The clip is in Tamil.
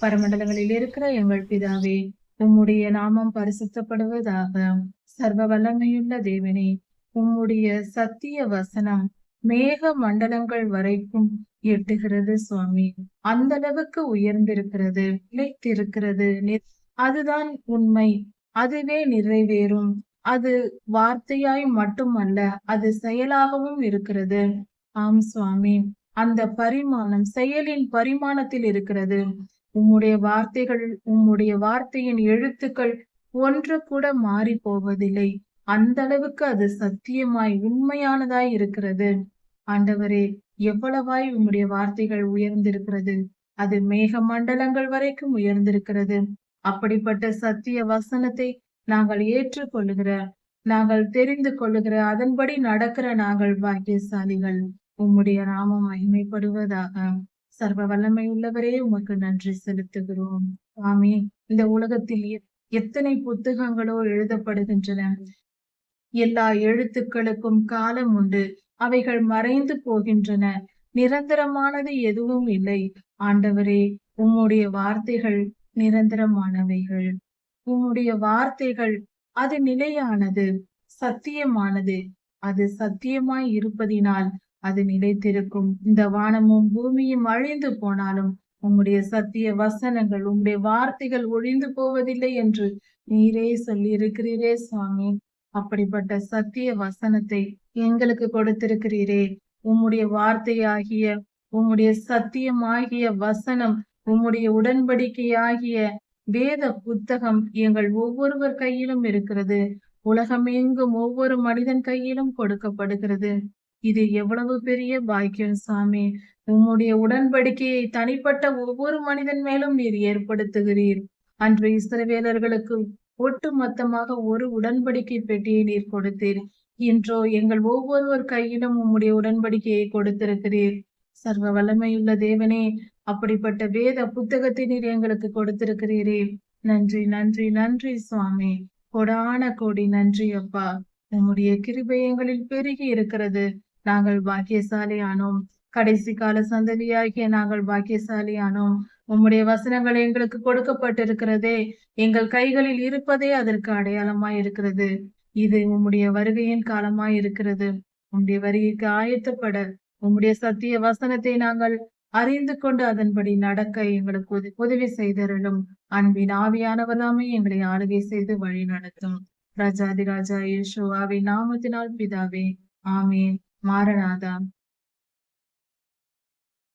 பரமண்டலங்களில் இருக்கிற எங்கள் பிதாவே உம்முடைய நாமம் பரிசுத்தப்படுவதாக சர்வ வல்லமையுள்ள தேவனே உம்முடைய சத்திய வசனம் மேக மண்டலங்கள் வரைக்கும் எட்டுகிறது சுவாமி. அந்த அளவுக்கு உயர்ந்திருக்கிறது நிலைத்திருக்கிறது. அதுதான் உண்மை. அதுவே நிறைவேறும். அது வார்த்தையாய் மட்டுமல்ல அது செயலாகவும் இருக்கிறது. ஆம் சுவாமி. அந்த பரிமாணம் செயலின் பரிமாணத்தில் இருக்கிறது. உம்முடைய வார்த்தைகள் உம்முடைய வார்த்தையின் எழுத்துக்கள் ஒன்று கூட மாறி போவதில்லை. அந்த அளவுக்கு அது சத்தியமாய் உண்மையானதாய் இருக்கிறது. ஆண்டவரே எவ்வளவாய் உம்முடைய வார்த்தைகள் உயர்ந்திருக்கிறது. அது மேக மண்டலங்கள் வரைக்கும் உயர்ந்திருக்கிறது. அப்படிப்பட்ட சத்திய வசனத்தை நாங்கள் ஏற்றுக்கொள்ளுகிற நாங்கள் தெரிந்து கொள்ளுகிற அதன்படி நடக்கிற நாங்கள் பாக்கியசாலிகள். உம்முடைய நாமம் மகிமைப்படுவதாக. சர்வ வல்லமை உள்ளவரே உமக்கு நன்றி செலுத்துகிறோம். ஆமே இந்த உலகத்தில் எத்தனை புத்தகங்களோ எழுதப்படுகின்றன. எல்லா எழுத்துக்களுக்கும் காலம் உண்டு. அவைகள் மறைந்து போகின்றன. நிரந்தரமானது எதுவும் இல்லை. ஆண்டவரே உம்முடைய வார்த்தைகள் நிரந்தரமானவைகள். உம்முடைய வார்த்தைகள் அது நிலையானது சத்தியமானது. அது சத்தியமாய் இருப்பதினால் அது நிலைத்திருக்கும். இந்த வானமும் பூமியும் அழிந்து போனாலும் உம்முடைய சத்திய வசனங்கள் உம்முடைய வார்த்தைகள் ஒழிந்து போவதில்லை என்று நீரே சொல்லி இருக்கிறீரே சுவாமி. அப்படிப்பட்ட சத்திய வசனத்தை எங்களுக்கு கொடுத்திருக்கிறீரே. உம்முடைய வார்த்தையாகிய உம்முடைய சத்தியமாகிய வசனம் உம்முடைய உடன்படிக்கையாகிய வேத புத்தகம் எங்கள் ஒவ்வொருவர் கையிலும் இருக்கிறது. உலகமெங்கும் ஒவ்வொரு மனிதன் கையிலும் கொடுக்கப்படுகிறது. இது எவ்வளவு பெரிய பாக்கியம் சாமி. உம்முடைய உடன்படிக்கையை தனிப்பட்ட ஒவ்வொரு மனிதன் மேலும் நீர் ஏற்படுத்துகிறீர். அன்று இஸ்ரவேலர்களுக்கு ஒட்டு மொத்தமாக ஒரு உடன்படிக்கை பெட்டியை நீர் கொடுத்தீர். இன்றோ எங்கள் ஒவ்வொருவர் கையிலும் உம்முடைய உடன்படிக்கையை கொடுத்திருக்கிறீர். சர்வ வல்லமையுள்ள தேவனே அப்படிப்பட்ட வேத புத்தகத்தை நீர் எங்களுக்கு கொடுத்திருக்கிறீரே. நன்றி நன்றி நன்றி சுவாமி கொடான கோடி நன்றி அப்பா. உம்முடைய கிருபை எங்களில் பெருகி இருக்கிறது. நாங்கள் பாக்கியசாலி ஆனோம் கடைசி கால சந்ததியாகிய நாங்கள் பாக்கியசாலி ஆனோம் உம்முடைய வசனங்கள் எங்களுக்கு கொடுக்கப்பட்டிருக்கிறதே. எங்கள் கைகளில் இருப்பதே அதற்கு அடையாளமாய் இருக்கிறது. இது உம்முடைய வருகையின் காலமாய் இருக்கிறது. உம்முடைய வருகைக்கு ஆயத்தப்பட. உம்முடைய சத்திய வசனத்தை நாங்கள் அறிந்து கொண்டு அதன்படி நடக்க எங்களுக்கு உத- உதவி செய்தருளும். அன்பின் ஆவியானவராமே எங்களை ஆளுகை செய்து வழி நடத்தும் ராஜாதி ராஜா இயேசுவாவின் நாமத்தினால் பிதாவே ஆமே மாரநாதா